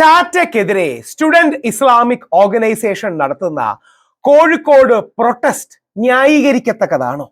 ടാറ്റയ്ക്കെതിരെ student Islamic organisation നടത്തുന്ന Kozhikode protest ന്യായീകരിക്കത്തക്കതാണോ?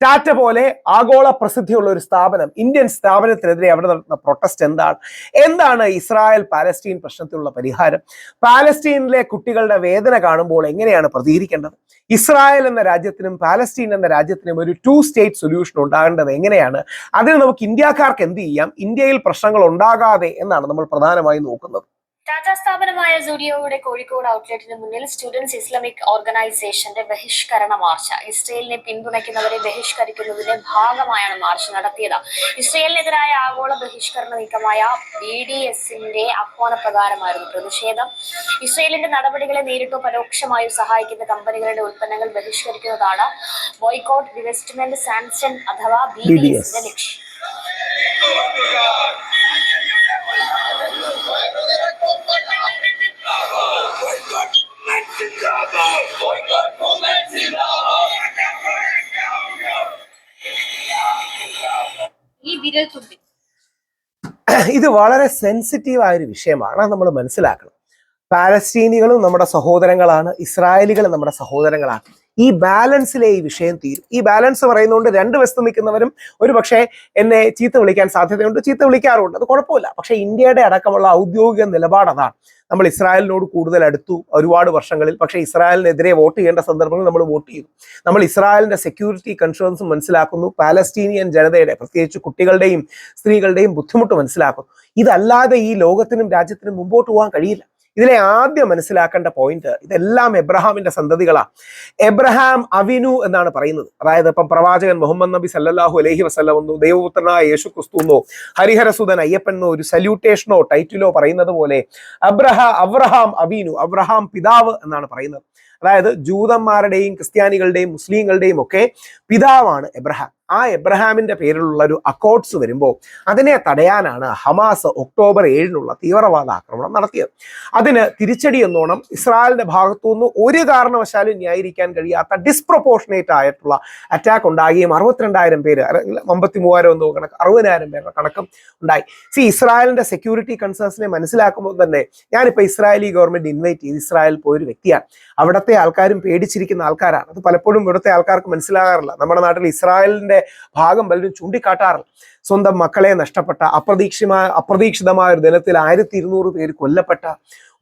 Tata പോലെ ആഗോള പ്രസിദ്ധിയുള്ള ഒരു സ്ഥാപനം ഇന്ത്യൻ സ്ഥാപനത്തിനെതിരെ അവിടെ നടത്തുന്ന പ്രൊട്ടസ്റ്റ് എന്താണ്? എന്താണ് ഇസ്രായേൽ പാലസ്തീൻ പ്രശ്നത്തിലുള്ള പരിഹാരം? പാലസ്തീനിലെ കുട്ടികളുടെ വേദന കാണുമ്പോൾ എങ്ങനെയാണ് പ്രതികരിക്കേണ്ടത്? ഇസ്രായേൽ എന്ന രാജ്യത്തിനും പാലസ്തീൻ എന്ന രാജ്യത്തിനും ഒരു ടു സ്റ്റേറ്റ് സൊല്യൂഷൻ ഉണ്ടാകേണ്ടത് എങ്ങനെയാണ്? അതിന് നമുക്ക് ഇന്ത്യക്കാർക്ക് എന്ത് ചെയ്യാം? ഇന്ത്യയിൽ പ്രശ്നങ്ങൾ ഉണ്ടാകാതെ എന്നാണ് നമ്മൾ പ്രധാനമായും നോക്കുന്നത്. ടാറ്റ സ്ഥാപനമായ സുഡിയോയുടെ കോഴിക്കോട് ഔട്ട്ലെറ്റിന് മുന്നിൽ സ്റ്റുഡൻസ് ഇസ്ലാമിക് ഓർഗനൈസേഷന്റെ ബഹിഷ്കരണ മാർച്ച്. ഇസ്രയേലിനെ പിന്തുണയ്ക്കുന്നവരെ ബഹിഷ്കരിക്കുന്നതിന്റെ ഭാഗമായാണ് മാർച്ച് നടത്തിയത്. ഇസ്രയേലിനെതിരായ ആഗോള ബഹിഷ്കരണ നീക്കമായ ബി ഡി എസിന്റെ ആഹ്വാനപ്രകാരമായിരുന്നു പ്രതിഷേധം. ഇസ്രയേലിന്റെ നടപടികളെ നേരിട്ടോ പരോക്ഷമായോ സഹായിക്കുന്ന കമ്പനികളുടെ ഉൽപ്പന്നങ്ങൾ ബഹിഷ്കരിക്കുന്നതാണ് ബോയ്ക്കോട്ട് ഡിവെസ്റ്റ്മെന്റ് സാൻഷൻ അഥവാ ബി ഡി എസിന്റെ ലക്ഷ്യം. ഇത് വളരെ സെൻസിറ്റീവ് ആയ ഒരു വിഷയമാണ് നമ്മൾ മനസ്സിലാക്കണം. പാലസ്തീനികളും നമ്മുടെ സഹോദരങ്ങളാണ്. ഇസ്രായേലികളും നമ്മുടെ സഹോദരങ്ങളാണ്. ഈ ബാലൻസിലെ ഈ വിഷയം തീരും. ഈ ബാലൻസ് പറയുന്നതുകൊണ്ട് രണ്ട് വശത്ത് നിൽക്കുന്നവരും ഒരു പക്ഷേ എന്നെ ചീത്ത വിളിക്കാൻ സാധ്യതയുണ്ട് ചീത്ത വിളിക്കാറുണ്ട്. അത് കുഴപ്പമില്ല. പക്ഷേ ഇന്ത്യയുടെ അടക്കമുള്ള ഔദ്യോഗിക നിലപാട് അതാണ്. നമ്മൾ ഇസ്രായേലിനോട് കൂടുതൽ അടുത്തു ഒരുപാട് വർഷങ്ങളിൽ പക്ഷേ ഇസ്രായേലിനെതിരെ വോട്ട് ചെയ്യേണ്ട സന്ദർഭങ്ങളിൽ നമ്മൾ വോട്ട് ചെയ്തു. നമ്മൾ ഇസ്രായേലിന്റെ സെക്യൂരിറ്റി കൺസേൺസ് മനസ്സിലാക്കുന്നു. പാലസ്തീനിയൻ ജനതയുടെ പ്രത്യേകിച്ച് കുട്ടികളുടെയും സ്ത്രീകളുടെയും ബുദ്ധിമുട്ട് മനസ്സിലാക്കുന്നു. ഇതല്ലാതെ ഈ ലോകത്തിനും രാജ്യത്തിനും മുമ്പോട്ട് പോകാൻ കഴിയില്ല. ഇതിലെ ആദ്യം മനസ്സിലാക്കേണ്ട പോയിന്റ് ഇതെല്ലാം എബ്രഹാമിന്റെ സന്തതികളാണ് എബ്രഹാം അവിനു എന്നാണ് പറയുന്നത്. അതായത് ഇപ്പം പ്രവാചകൻ മുഹമ്മദ് നബി സല്ലാഹു അലഹി വസ്ലം എന്നോ ദൈവപുത്രനായ യേശു ക്രിസ്തു എന്നോ ഹരിഹരസുതൻ അയ്യപ്പൻ എന്നോ ഒരു സല്യൂട്ടേഷനോ ടൈറ്റിലോ പറയുന്നത് പോലെ അബ്രഹ അബ്രഹാം അബീനു അബ്രഹാം പിതാവ് എന്നാണ് പറയുന്നത്. അതായത് ജൂതന്മാരുടെയും ക്രിസ്ത്യാനികളുടെയും മുസ്ലിങ്ങളുടെയും ഒക്കെ പിതാവാണ് എബ്രഹാം. ആ എബ്രഹാമിന്റെ പേരിലുള്ള ഒരു അക്കോർഡ്സ് വരുമ്പോൾ അതിനെ തടയാനാണ് ഹമാസ് ഒക്ടോബർ ഏഴിനുള്ള തീവ്രവാദ ആക്രമണം നടത്തിയത്. അതിന് തിരിച്ചടി എന്നോണം ഇസ്രായേലിന്റെ ഭാഗത്തുനിന്ന് ഒരു കാരണവശാലും ന്യായീകരിക്കാൻ കഴിയാത്ത ഡിസ്പ്രപ്പോർഷനേറ്റ് ആയിട്ടുള്ള അറ്റാക്ക് ഉണ്ടാകുകയും അറുപത്തിരണ്ടായിരം പേര് അമ്പത്തി മൂവായിരം എന്തോ കണക്ക് അറുപതിനായിരം പേരുടെ കണക്കും ഉണ്ടായി. സി ഇസ്രായേലിന്റെ സെക്യൂരിറ്റി കൺസേൺസിനെ മനസ്സിലാക്കുമ്പോൾ തന്നെ ഞാനിപ്പോൾ ഇസ്രായേലി ഗവൺമെന്റ് ഇൻവൈറ്റ് ചെയ്ത് ഇസ്രായേൽ പോയൊരു വ്യക്തിയാണ്. അവിടത്തെ ആൾക്കാരും പേടിച്ചിരിക്കുന്ന ആൾക്കാരാണ്. അത് പലപ്പോഴും ഇവിടുത്തെ ആൾക്കാർക്ക് മനസ്സിലാകാറില്ല. നമ്മുടെ നാട്ടിൽ ഇസ്രായേലിന്റെ ഭാഗം പലരും ചൂണ്ടിക്കാട്ടാറില്ല സ്വന്തം മക്കളെ നഷ്ടപ്പെട്ട അപ്രതീക്ഷിതമായ അപ്രതീക്ഷിതമായ ഒരു ദിനത്തിൽ ആയിരത്തി ഇരുന്നൂറ് പേര് കൊല്ലപ്പെട്ട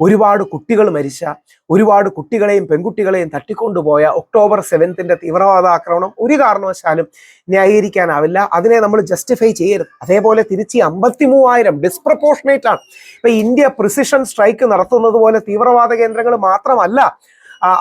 ഒരുപാട് കുട്ടികൾ മരിച്ച ഒരുപാട് കുട്ടികളെയും പെൺകുട്ടികളെയും തട്ടിക്കൊണ്ടുപോയ ഒക്ടോബർ സെവൻത്തിന്റെ തീവ്രവാദ ആക്രമണം ഒരു കാരണവശാലും ന്യായീകരിക്കാനാവില്ല. അതിനെ നമ്മൾ ജസ്റ്റിഫൈ ചെയ്യരുത്. അതേപോലെ തിരിച്ച് അമ്പത്തി മൂവായിരം ഡിസ്പ്രപ്പോർഷനേറ്റ് ആണ്. ഇപ്പൊ ഇന്ത്യ പ്രിസിഷൻ സ്ട്രൈക്ക് നടത്തുന്നത് പോലെ തീവ്രവാദ കേന്ദ്രങ്ങൾ മാത്രമല്ല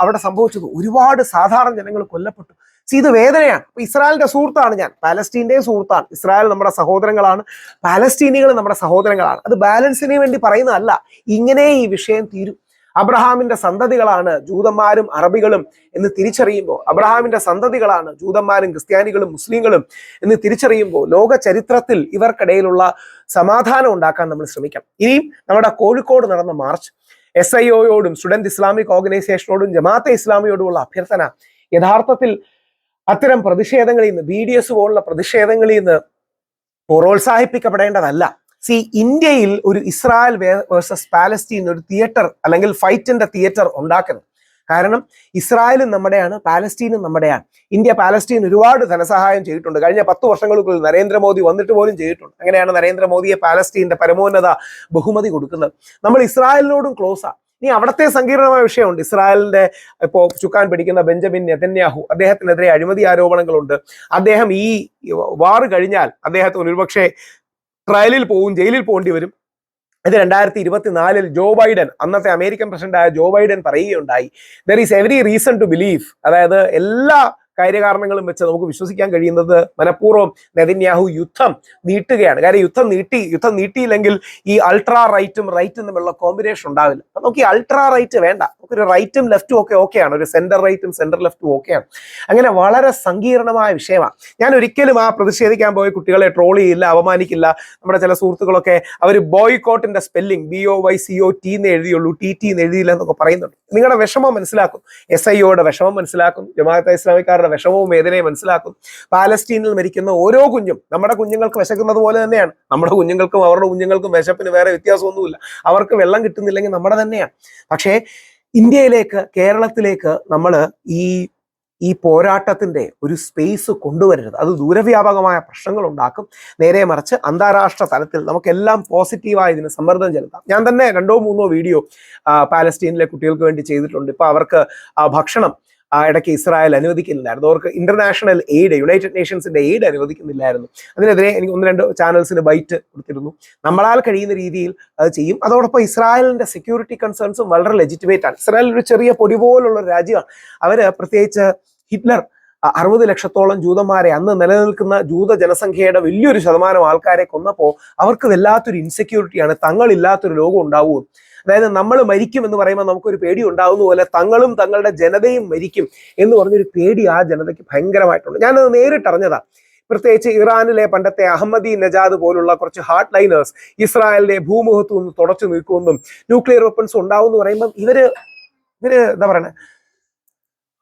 അവിടെ സംഭവിച്ചത്. ഒരുപാട് സാധാരണ ജനങ്ങൾ കൊല്ലപ്പെട്ടു. സി ഇത് വേദനയാണ്. ഇസ്രായേലിന്റെ സുഹൃത്താണ് ഞാൻ. പാലസ്റ്റീന്റെയും സുഹൃത്താണ്. ഇസ്രായേൽ നമ്മുടെ സഹോദരങ്ങളാണ്. പാലസ്റ്റീനികൾ നമ്മുടെ സഹോദരങ്ങളാണ്. അത് ബാലൻസിന് വേണ്ടി പറയുന്നതല്ല. ഇങ്ങനെ ഈ വിഷയം തീരും. അബ്രഹാമിന്റെ സന്തതികളാണ് ജൂതന്മാരും അറബികളും എന്ന് തിരിച്ചറിയുമ്പോൾ അബ്രഹാമിന്റെ സന്തതികളാണ് ജൂതന്മാരും ക്രിസ്ത്യാനികളും മുസ്ലിങ്ങളും എന്ന് തിരിച്ചറിയുമ്പോൾ ലോക ചരിത്രത്തിൽ ഇവർക്കിടയിലുള്ള സമാധാനം ഉണ്ടാക്കാൻ നമ്മൾ ശ്രമിക്കാം ഇനിയും നമ്മുടെ കോഴിക്കോട് നടന്ന മാർച്ച് എസ് ഐ ഒയോടും സ്റ്റുഡന്റ് ഇസ്ലാമിക് ഓർഗനൈസേഷനോടും ജമാഅത്തെ ഇസ്ലാമിയോടുമുള്ള അഭ്യർത്ഥന യഥാർത്ഥത്തിൽ അത്തരം പ്രതിഷേധങ്ങളിൽ നിന്ന് ബി ഡി എസ് പോലുള്ള പ്രതിഷേധങ്ങളിൽ നിന്ന് പ്രോത്സാഹിപ്പിക്കപ്പെടേണ്ടതല്ല. സി ഇന്ത്യയിൽ ഒരു ഇസ്രായേൽ വേഴ്സസ് പാലസ്തീൻ ഒരു തിയേറ്റർ അല്ലെങ്കിൽ ഫൈറ്റിന്റെ തിയേറ്റർ ഉണ്ടാക്കുന്നത് കാരണം ഇസ്രായേലും നമ്മുടെയാണ് പാലസ്തീനും നമ്മുടെയാണ്. ഇന്ത്യ പാലസ്തീൻ ഒരുപാട് ധനസഹായം ചെയ്തിട്ടുണ്ട്. കഴിഞ്ഞ പത്ത് വർഷങ്ങൾക്കുള്ളിൽ നരേന്ദ്രമോദി വന്നിട്ട് പോലും ചെയ്തിട്ടുണ്ട്. അങ്ങനെയാണ് നരേന്ദ്രമോദിയെ പാലസ്തീന്റെ പരമോന്നത ബഹുമതി കൊടുക്കുന്നത്. നമ്മൾ ഇസ്രായേലിനോടും ക്ലോസ് ആണ് ഇനി അവിടത്തെ സങ്കീർണമായ വിഷയമുണ്ട്. ഇസ്രായേലിന്റെ ഇപ്പോ ചുക്കാൻ പിടിക്കുന്ന ബെഞ്ചമിൻ നെതന്യാഹു അദ്ദേഹത്തിനെതിരെ അഴിമതി ആരോപണങ്ങളുണ്ട്. അദ്ദേഹം ഈ വാർ കഴിഞ്ഞാൽ അദ്ദേഹത്തിന് ഒരുപക്ഷെ ട്രയലിൽ പോവും ജയിലിൽ പോകേണ്ടി വരും. ഇത് രണ്ടായിരത്തി ഇരുപത്തിനാലിൽ ജോ ബൈഡൻ അന്നത്തെ അമേരിക്കൻ പ്രസിഡന്റായ ജോ ബൈഡൻ പറയുകയുണ്ടായി. There is every reason to believe അതായത് എല്ലാ കാര്യകാരണങ്ങളും വെച്ച് നമുക്ക് വിശ്വസിക്കാൻ കഴിയുന്നത് മനഃപൂർവം നെതിന്യാഹു യുദ്ധം നീട്ടുകയാണ്. കാര്യം യുദ്ധം നീട്ടി യുദ്ധം നീട്ടിയില്ലെങ്കിൽ ഈ അൾട്രാ റൈറ്റും റൈറ്റും തമ്മിലുള്ള കോമ്പിനേഷൻ ഉണ്ടാവില്ല. അപ്പൊ നമുക്ക് ഈ അൾട്രാ റൈറ്റ് വേണ്ട. നമുക്കൊരു റൈറ്റും ലെഫ്റ്റും ഒക്കെ ഓക്കെയാണ് ഒരു സെന്റർ റൈറ്റും സെന്റർ ലെഫ്റ്റും ഓക്കെയാണ് അങ്ങനെ വളരെ സങ്കീർണമായ വിഷയമാണ്. ഞാൻ ഒരിക്കലും ആ പ്രതിഷേധിക്കാൻ പോയ കുട്ടികളെ ട്രോൾ ചെയ്യില്ല അപമാനിക്കില്ല. നമ്മുടെ ചില സുഹൃത്തുക്കളൊക്കെ അവർ ബോയ്ക്കോട്ടിന്റെ spelling B O Y C O T എന്ന് എഴുതിയുള്ളൂ ടി ടി എന്ന് എഴുതിയില്ല എന്നൊക്കെ പറയുന്നുണ്ട്. നിങ്ങളുടെ വിഷമം മനസ്സിലാക്കും. എസ് ഐ ഒയുടെ വിഷമം മനസ്സിലാക്കും. ജമാഅത്തെ ഇസ്ലാമിക്കാരുടെ അവരുടെ വിഷമവും വേദനയും മനസ്സിലാക്കും. പാലസ്റ്റീനിൽ മരിക്കുന്ന ഓരോ കുഞ്ഞും നമ്മുടെ കുഞ്ഞുങ്ങൾക്ക് വിശക്കുന്നത് പോലെ തന്നെയാണ്. നമ്മുടെ കുഞ്ഞുങ്ങൾക്കും അവരുടെ കുഞ്ഞുങ്ങൾക്കും വിശപ്പിന് വേറെ വ്യത്യാസമൊന്നുമില്ല. അവർക്ക് വെള്ളം കിട്ടുന്നില്ലെങ്കിൽ നമ്മുടെ തന്നെയാണ്. പക്ഷേ ഇന്ത്യയിലേക്ക് കേരളത്തിലേക്ക് നമ്മൾ ഈ ഈ പോരാട്ടത്തിന്റെ ഒരു സ്പേസ് കൊണ്ടുവരരുത്. അത് ദൂരവ്യാപകമായ പ്രശ്നങ്ങൾ ഉണ്ടാക്കും. നേരെ മറിച്ച് അന്താരാഷ്ട്ര തലത്തിൽ നമുക്കെല്ലാം പോസിറ്റീവായി ഇതിന് സമ്മർദ്ദം ചെലുത്താം. ഞാൻ തന്നെ രണ്ടോ മൂന്നോ വീഡിയോ പാലസ്റ്റീനിലെ കുട്ടികൾക്ക് വേണ്ടി ചെയ്തിട്ടുണ്ട്. ഇപ്പൊ അവർക്ക് ഭക്ഷണം ആ, ഇടയ്ക്ക് ഇസ്രായേൽ അനുവദിക്കുന്നില്ലായിരുന്നു. അവർക്ക് ഇന്റർനാഷണൽ എയ്ഡ് യുണൈറ്റഡ് നേഷൻസിന്റെ എയ്ഡ് അനുവദിക്കുന്നില്ലായിരുന്നു. അതിനെതിരെ എനിക്ക് ഒന്ന് രണ്ട് ചാനൽസിന് ബൈറ്റ് കൊടുത്തിരുന്നു. നമ്മളാൽ കഴിയുന്ന രീതിയിൽ അത് ചെയ്യും. അതോടൊപ്പം ഇസ്രായേലിന്റെ സെക്യൂരിറ്റി കൺസേൺസും വളരെ ലെജിറ്റിമേറ്റ് ആണ്. ഇസ്രായേൽ ഒരു ചെറിയ പൊടി പോലുള്ള ഒരു രാജ്യമാണ്. അവർ പ്രത്യേകിച്ച് ഹിറ്റ്ലർ അറുപത് ലക്ഷത്തോളം ജൂതന്മാരെ അന്ന് നിലനിൽക്കുന്ന ജൂത ജനസംഖ്യയുടെ വലിയൊരു ശതമാനം ആൾക്കാരെ കൊന്നപ്പോൾ അവർക്ക് വല്ലാത്തൊരു ഇൻസെക്യൂരിറ്റിയാണ് തങ്ങളില്ലാത്തൊരു ലോകം ഉണ്ടാവുമോ അതായത് നമ്മൾ മരിക്കും എന്ന് പറയുമ്പോൾ നമുക്കൊരു പേടി ഉണ്ടാവുന്ന പോലെ തങ്ങളും തങ്ങളുടെ ജനതയും മരിക്കും എന്ന് പറഞ്ഞൊരു പേടി ആ ജനതയ്ക്ക് ഭയങ്കരമായിട്ടുണ്ട്. ഞാനത് നേരിട്ടറിഞ്ഞതാ പ്രത്യേകിച്ച് ഇറാനിലെ പണ്ടത്തെ അഹമ്മദി നജാദ് പോലുള്ള കുറച്ച് ഹാർഡ് ലൈനേഴ്സ് ഇസ്രായേലിന്റെ ഭൂമുഖത്തു നിന്ന് തുടച്ചു നിൽക്കുമെന്നും ന്യൂക്ലിയർ വെപ്പൺസ് ഉണ്ടാവും എന്ന് പറയുമ്പോൾ ഇവർ ഇവർ എന്താ പറയുന്നത്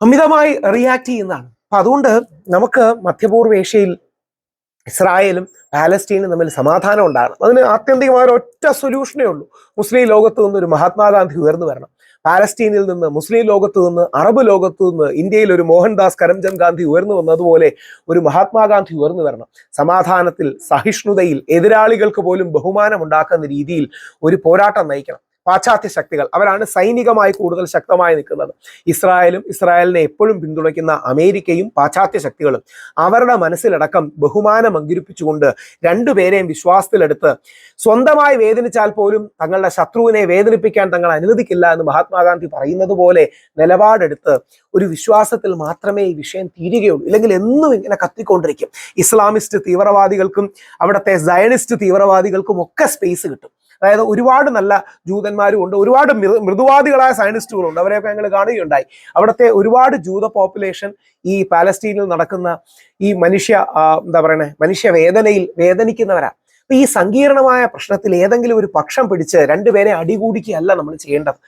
അമിതമായി റിയാക്ട് ചെയ്യുന്നതാണ്. അപ്പൊ അതുകൊണ്ട് നമുക്ക് മധ്യപൂർവ ഏഷ്യയിൽ ഇസ്രായേലും പാലസ്റ്റീനും തമ്മിൽ സമാധാനം ഉണ്ടാകണം. അതിന് ആത്യന്തികമായ ഒറ്റ സൊല്യൂഷനേ ഉള്ളൂ. മുസ്ലിം ലോകത്ത് നിന്ന് ഒരു മഹാത്മാഗാന്ധി ഉയർന്നു വരണം. പാലസ്റ്റീനിൽ നിന്ന് മുസ്ലിം ലോകത്ത് നിന്ന് അറബ് ലോകത്ത് നിന്ന് ഇന്ത്യയിൽ ഒരു മോഹൻദാസ് കരംചന്ദ് ഗാന്ധി ഉയർന്നു വന്നതുപോലെ ഒരു മഹാത്മാഗാന്ധി ഉയർന്നു വരണം. സമാധാനത്തിൽ സഹിഷ്ണുതയിൽ എതിരാളികൾക്ക് പോലും ബഹുമാനം ഉണ്ടാക്കുന്ന രീതിയിൽ ഒരു പോരാട്ടം നയിക്കണം. പാശ്ചാത്യ ശക്തികൾ. അവരാണ് സൈനികമായി കൂടുതൽ ശക്തമായി നിൽക്കുന്നത്. ഇസ്രായേലും ഇസ്രായേലിനെ എപ്പോഴും പിന്തുണയ്ക്കുന്ന അമേരിക്കയും പാശ്ചാത്യ ശക്തികളും അവരുടെ മനസ്സിലടക്കം ബഹുമാനം അങ്കിരിപ്പിച്ചുകൊണ്ട് രണ്ടുപേരെയും വിശ്വാസത്തിലെടുത്ത് സ്വന്തമായി വേദനിച്ചാൽ പോലും തങ്ങളുടെ ശത്രുവിനെ വേദനിപ്പിക്കാൻ തങ്ങൾ അനുവദിക്കില്ല എന്ന് മഹാത്മാഗാന്ധി പറയുന്നത് പോലെ നിലപാടെടുത്ത് ഒരു വിശ്വാസത്തിൽ മാത്രമേ ഈ വിഷയം തീരുകയുള്ളൂ. ഇല്ലെങ്കിൽ എന്നും ഇങ്ങനെ കത്തിക്കൊണ്ടിരിക്കും. ഇസ്ലാമിസ്റ്റ് തീവ്രവാദികൾക്കും അവിടുത്തെ സയനിസ്റ്റ് തീവ്രവാദികൾക്കും ഒക്കെ സ്പേസ് കിട്ടും. അതായത് ഒരുപാട് നല്ല ജൂതന്മാരും ഉണ്ട് ഒരുപാട് മൃദുവാദികളായ സയനിസ്റ്റുകളുണ്ട്. അവരെയൊക്കെ ഞങ്ങൾ കാണുകയുണ്ടായി. അവിടുത്തെ ഒരുപാട് ജൂത പോപ്പുലേഷൻ ഈ പാലസ്തീനിൽ നടക്കുന്ന ഈ മനുഷ്യ എന്താ പറയണേ മനുഷ്യ വേദനയിൽ വേദനിക്കുന്നവരാ. അപ്പൊ ഈ സങ്കീർണമായ പ്രശ്നത്തിൽ ഏതെങ്കിലും ഒരു പക്ഷം പിടിച്ച് രണ്ടുപേരെ അടികൂടിക്കുകയല്ല നമ്മൾ ചെയ്യേണ്ടത്.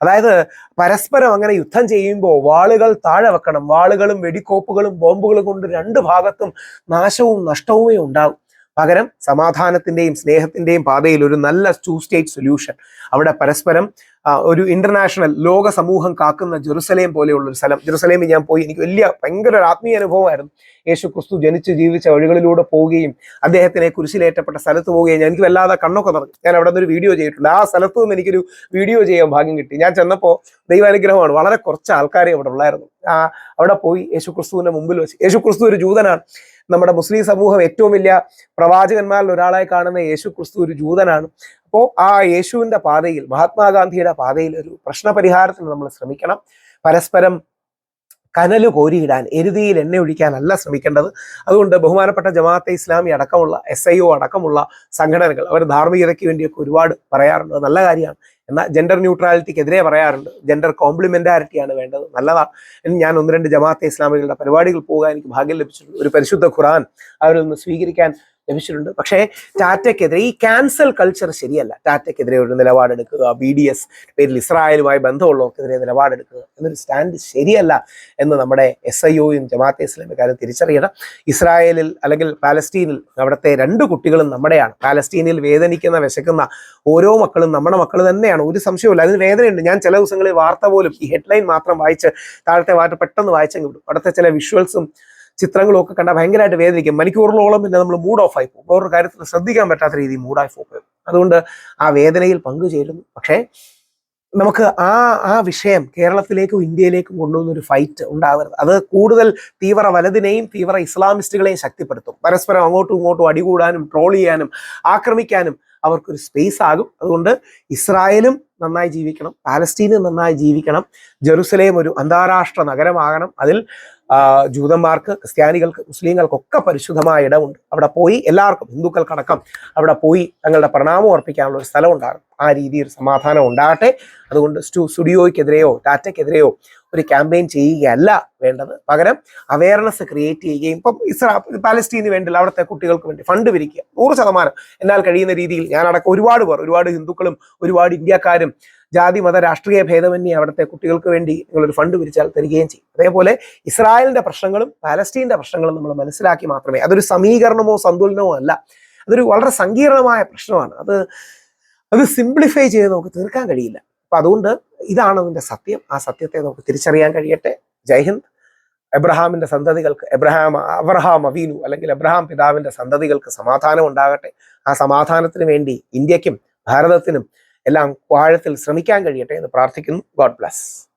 അതായത് പരസ്പരം അങ്ങനെ യുദ്ധം ചെയ്യുമ്പോൾ വാളുകൾ താഴെ വെക്കണം. വാളുകളും വെടിക്കോപ്പുകളും ബോംബുകളും കൊണ്ട് രണ്ട് ഭാഗത്തും നാശവും നഷ്ടവുമേ ഉണ്ടാവും. പകരം സമാധാനത്തിന്റെയും സ്നേഹത്തിന്റെയും പാതയിൽ ഒരു നല്ല ടു സ്റ്റേറ്റ് സൊല്യൂഷൻ അവിടെ പരസ്പരം ഒരു ഇന്റർനാഷണൽ ലോക സമൂഹം കാക്കുന്ന ജെറുസലേം പോലെയുള്ള ഒരു സ്ഥലം. ജെറുസലേമിൽ ഞാൻ പോയി. എനിക്ക് വലിയ ഭയങ്കര ഒരു ആത്മീയ അനുഭവമായിരുന്നു. യേശു ക്രിസ്തു ജനിച്ച് ജീവിച്ച വഴികളിലൂടെ പോവുകയും അദ്ദേഹത്തിനെ കുരിശിലേറ്റപ്പെട്ട സ്ഥലത്ത് പോവുകയും ഞാൻ- എനിക്ക് വല്ലാതെ കണ്ണൊക്കെ നിറഞ്ഞു. ഞാൻ അവിടെ നിന്ന് ഒരു വീഡിയോ ചെയ്തിട്ടുണ്ട്. ആ സ്ഥലത്ത് നിന്ന് എനിക്കൊരു വീഡിയോ ചെയ്യാൻ ഭാഗ്യം കിട്ടി. ഞാൻ ചെന്നപ്പോൾ ദൈവാനുഗ്രഹമാണ്. വളരെ കുറച്ച് ആൾക്കാരെ അവിടെ ഉള്ളായിരുന്നു. ആ അവിടെ പോയി യേശു ക്രിസ്തുവിന്റെ മുമ്പിൽ വെച്ച്. യേശു ക്രിസ്തു ഒരു ജൂതനാണ്. നമ്മുടെ മുസ്ലിം സമൂഹം ഏറ്റവും വലിയ പ്രവാചകന്മാരിൽ ഒരാളായി കാണുന്ന യേശു ക്രിസ്തു ഒരു ജൂതനാണ്. അപ്പോൾ ആ യേശുവിന്റെ പാതയിൽ മഹാത്മാഗാന്ധിയുടെ പാതയിൽ ഒരു പ്രശ്നപരിഹാരത്തിന് നമ്മൾ ശ്രമിക്കണം. പരസ്പരം കനൽ കോരിയിടാൻ എരുതിയിൽ എണ്ണ ഒഴിക്കാനല്ല ശ്രമിക്കേണ്ടത്. അതുകൊണ്ട് ബഹുമാനപ്പെട്ട ജമാഅത്തെ ഇസ്ലാമി അടക്കമുള്ള എസ് ഐ ഒ അടക്കമുള്ള സംഘടനകൾ അവർ ധാർമ്മികതയ്ക്ക് വേണ്ടിയൊക്കെ ഒരുപാട് പറയാറുണ്ട്. നല്ല കാര്യമാണ്. എന്നാൽ ജെൻഡർ ന്യൂട്രാലിറ്റിക്കെതിരെ പറയാറുണ്ട്. ജെൻഡർ കോംപ്ലിമെന്റാരിറ്റിയാണ് വേണ്ടത്. നല്ലതാണ്. ഞാൻ ഒന്ന് രണ്ട് ജമാഅത്തെ ഇസ്ലാമികളുടെ പരിപാടികൾ പോകാൻ എനിക്ക് ഭാഗ്യം ലഭിച്ചിട്ടുണ്ട്. ഒരു പരിശുദ്ധ ഖുറാൻ അവരിൽ നിന്ന് സ്വീകരിക്കാൻ ലഭിച്ചിട്ടുണ്ട്. പക്ഷേ ടാറ്റയ്ക്കെതിരെ ഈ ക്യാൻസൽ കൾച്ചർ ശരിയല്ല. ടാറ്റയ്ക്കെതിരെ ഒരു നിലപാടെടുക്കുക ബി ഡി എസ് പേരിൽ ഇസ്രായേലുമായി ബന്ധമുള്ളവർക്കെതിരെ നിലപാടെടുക്കുക എന്നൊരു സ്റ്റാൻഡ് ശരിയല്ല എന്ന് നമ്മുടെ എസ് ഐ ഒയും ജമാഅത്തെ ഇസ്ലാമിക്കാരും തിരിച്ചറിയണം. ഇസ്രായേലിൽ അല്ലെങ്കിൽ പാലസ്തീനിൽ അവിടുത്തെ രണ്ട് കുട്ടികളും നമ്മുടെയാണ്. പാലസ്തീനിൽ വേദനിക്കുന്ന വിശക്കുന്ന ഓരോ മക്കളും നമ്മുടെ മക്കൾ തന്നെയാണ്. ഒരു സംശയവുമില്ല. അതിന് വേദനയുണ്ട്. ഞാൻ ചില ദിവസങ്ങളിൽ വാർത്ത പോലും ഈ ഹെഡ്ലൈൻ മാത്രം വായിച്ച് താഴത്തെ വാർത്ത പെട്ടെന്ന് വായിച്ചെങ്കിൽ വിടും. അവിടുത്തെ ചില വിഷ്വൽസും ചിത്രങ്ങളും ഒക്കെ കണ്ടാൽ ഭയങ്കരമായിട്ട് വേദനിക്കും. മണിക്കൂറിലോളം പിന്നെ നമ്മൾ മൂഡ് ഓഫ് ആയി പോകും. ഓരോ കാര്യത്തിൽ ശ്രദ്ധിക്കാൻ പറ്റാത്ത രീതിയിൽ മൂഡ് ഓഫ് പോകും. അതുകൊണ്ട് ആ വേദനയിൽ പങ്കുചേരുന്നു പക്ഷേ നമുക്ക് ആ ആ വിഷയം കേരളത്തിലേക്കും ഇന്ത്യയിലേക്കും കൊണ്ടുവന്ന ഒരു ഫൈറ്റ് ഉണ്ടാവരുത്. അത് കൂടുതൽ തീവ്ര വലതിനെയും തീവ്ര ഇസ്ലാമിസ്റ്റുകളെയും ശക്തിപ്പെടുത്തും. പരസ്പരം അങ്ങോട്ടും ഇങ്ങോട്ടും അടികൂടാനും ട്രോൾ ചെയ്യാനും ആക്രമിക്കാനും അവർക്കൊരു സ്പേസ് ആകും. അതുകൊണ്ട് ഇസ്രായേലും നന്നായി ജീവിക്കണം. പാലസ്തീനും നന്നായി ജീവിക്കണം. ജെറുസലേം ഒരു അന്താരാഷ്ട്ര നഗരമാകണം. അതിൽ ജൂതന്മാർക്ക് ക്രിസ്ത്യാനികൾക്ക് മുസ്ലിങ്ങൾക്കൊക്കെ പരിശുദ്ധമായ ഇടമുണ്ട്. അവിടെ പോയി എല്ലാവർക്കും ഹിന്ദുക്കൾക്കടക്കം അവിടെ പോയി തങ്ങളുടെ പ്രണാമം അർപ്പിക്കാനുള്ള ഒരു സ്ഥലം ഉണ്ടാകും ആ രീതിയിൽ സമാധാനം ഉണ്ടാകട്ടെ. അതുകൊണ്ട് സ്റ്റു സ്റ്റുഡിയോയ്ക്കെതിരെയോ ടാറ്റയ്ക്കെതിരെയോ ഒരു ക്യാമ്പയിൻ ചെയ്യുകയല്ല വേണ്ടത്. പകരം അവയർനെസ് ക്രിയേറ്റ് ചെയ്യുകയും ഇപ്പം ഇസ്രാ പാലസ്തീന് വേണ്ടി അവിടുത്തെ കുട്ടികൾക്ക് വേണ്ടി ഫണ്ട് വിരിക്കുക. നൂറ് ശതമാനം. എന്നാൽ കഴിയുന്ന രീതിയിൽ ഞാൻ ഞാനടക്കം ഒരുപാട് പേർ ഒരുപാട് ഹിന്ദുക്കളും ഒരുപാട് ഇന്ത്യക്കാരും ജാതി മത രാഷ്ട്രീയ ഭേദമന്യേ അവിടുത്തെ കുട്ടികൾക്ക് വേണ്ടി നിങ്ങളൊരു ഫണ്ട് പിരിച്ചാൽ തരികയും ചെയ്യും. അതേപോലെ ഇസ്രായേലിന്റെ പ്രശ്നങ്ങളും പാലസ്തീന്റെ പ്രശ്നങ്ങളും നമ്മൾ മനസ്സിലാക്കി മാത്രമേ അതൊരു സമീകരണമോ സന്തുലനമോ അല്ല. അതൊരു വളരെ സങ്കീർണമായ പ്രശ്നമാണ്. അത് അത് സിംപ്ലിഫൈ ചെയ്ത് നമുക്ക് തീർക്കാൻ കഴിയില്ല. അപ്പൊ അതുകൊണ്ട് ഇതാണ് അതിന്റെ സത്യം. ആ സത്യത്തെ നമുക്ക് തിരിച്ചറിയാൻ കഴിയട്ടെ. ജയ്ഹിന്ദ് എബ്രഹാമിന്റെ സന്തതികൾക്ക് എബ്രഹാം അബ്രഹാം അവീനു അല്ലെങ്കിൽ എബ്രഹാം പിതാവിന്റെ സന്തതികൾക്ക് സമാധാനം ഉണ്ടാകട്ടെ. ആ സമാധാനത്തിന് വേണ്ടി ഇന്ത്യക്കും ഭാരതത്തിനും എല്ലാം വാഴത്തിൽ ശ്രമിക്കാൻ കഴിയട്ടെ എന്ന് പ്രാർത്ഥിക്കുന്നു. God bless.